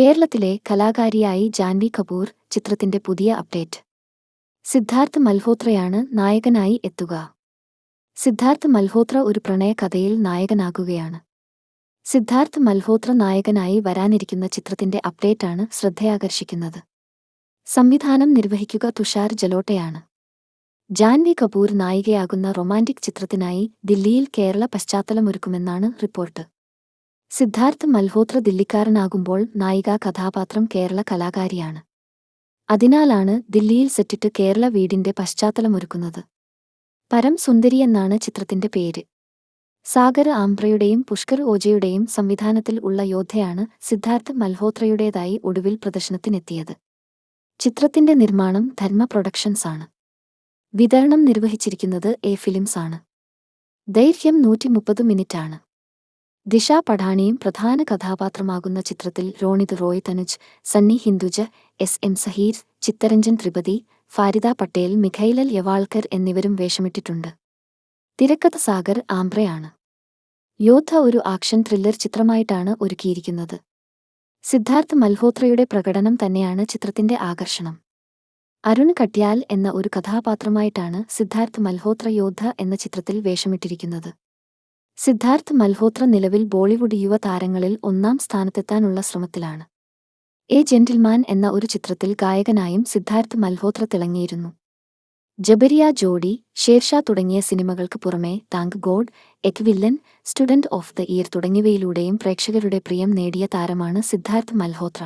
കേരളത്തിലെ കലാകാരിയായി ജാൻവി കപൂർ ചിത്രത്തിന്റെ പുതിയ അപ്ഡേറ്റ്. സിദ്ധാർത്ഥ് മൽഹോത്രയാണ് നായകനായി എത്തുക. സിദ്ധാർത്ഥ് മൽഹോത്ര ഒരു പ്രണയകഥയിൽ നായകനാകുകയാണ്. സിദ്ധാർത്ഥ് മൽഹോത്ര നായകനായി വരാനിരിക്കുന്ന ചിത്രത്തിന്റെ അപ്ഡേറ്റാണ് ശ്രദ്ധയാകർഷിക്കുന്നത്. സംവിധാനം നിർവഹിക്കുക തുഷാർ ജലോട്ടയാണ്. ജാൻവി കപൂർ നായികയാകുന്ന റൊമാന്റിക് ചിത്രത്തിനായി ദില്ലിയിൽ കേരള പശ്ചാത്തലമൊരുക്കുമെന്നാണ് റിപ്പോർട്ട്. സിദ്ധാർത്ഥ് മൽഹോത്ര ദില്ലിക്കാരനാകുമ്പോൾ നായികാ കഥാപാത്രം കേരള കലാകാരിയാണ്. അതിനാലാണ് ദില്ലിയിൽ സെറ്റിട്ട് കേരള വീടിന്റെ പശ്ചാത്തലമൊരുക്കുന്നത്. പരം സുന്ദരി എന്നാണ് ചിത്രത്തിന്റെ പേര്. സാഗർ ആംബ്രയുടെയും പുഷ്കർ ഓജയുടെയും സംവിധാനത്തിൽ ഉള്ള യോദ്ധയാണ് സിദ്ധാർത്ഥ് മൽഹോത്രയുടേതായി ഒടുവിൽ പ്രദർശനത്തിനെത്തിയത്. ചിത്രത്തിന്റെ നിർമ്മാണം ധർമ്മ പ്രൊഡക്ഷൻസ് ആണ്. വിതരണം നിർവഹിച്ചിരിക്കുന്നത് എ ഫിലിംസ് ആണ്. ദൈർഘ്യം നൂറ്റി മുപ്പത് മിനിറ്റാണ്. ദിശ പഠാണിയും പ്രധാന കഥാപാത്രമാകുന്ന ചിത്രത്തിൽ Ronit Roy Tanuj Sunny Hinduja S M Zaheer Chittaranjan Tripathi Farida Patel Mikhail Yawalkar എന്നിവരും വേഷമിട്ടിട്ടുണ്ട്. തിരക്കഥ സാഗർ ആംബ്രയാണ്. യോദ്ധ ഒരു ആക്ഷൻ ത്രില്ലർ ചിത്രമായിട്ടാണ് ഒരുക്കിയിരിക്കുന്നത്. സിദ്ധാർത്ഥ് മൽഹോത്രയുടെ പ്രകടനം തന്നെയാണ് ചിത്രത്തിന്റെ ആകർഷണം. അരുൺ കട്യാൽ എന്ന ഒരു കഥാപാത്രമായിട്ടാണ് സിദ്ധാർത്ഥ് മൽഹോത്ര യോദ്ധ എന്ന ചിത്രത്തിൽ വേഷമിട്ടിരിക്കുന്നത്. സിദ്ധാർത്ഥ് മൽഹോത്ര നിലവിൽ ബോളിവുഡ് യുവതാരങ്ങളിൽ ഒന്നാം സ്ഥാനത്തെത്താനുള്ള ശ്രമത്തിലാണ്. എ ജെന്റിൽമാൻ എന്ന ഒരു ചിത്രത്തിൽ ഗായകനായും സിദ്ധാർത്ഥ് മൽഹോത്ര തിളങ്ങിയിരുന്നു. ജബരിയ ജോഡി ഷേർഷാ തുടങ്ങിയ സിനിമകൾക്ക് പുറമെ thank god Ek Villain student of the year തുടങ്ങിയവയിലൂടെയും പ്രേക്ഷകരുടെ പ്രിയം നേടിയ താരമാണ് സിദ്ധാർത്ഥ് മൽഹോത്ര.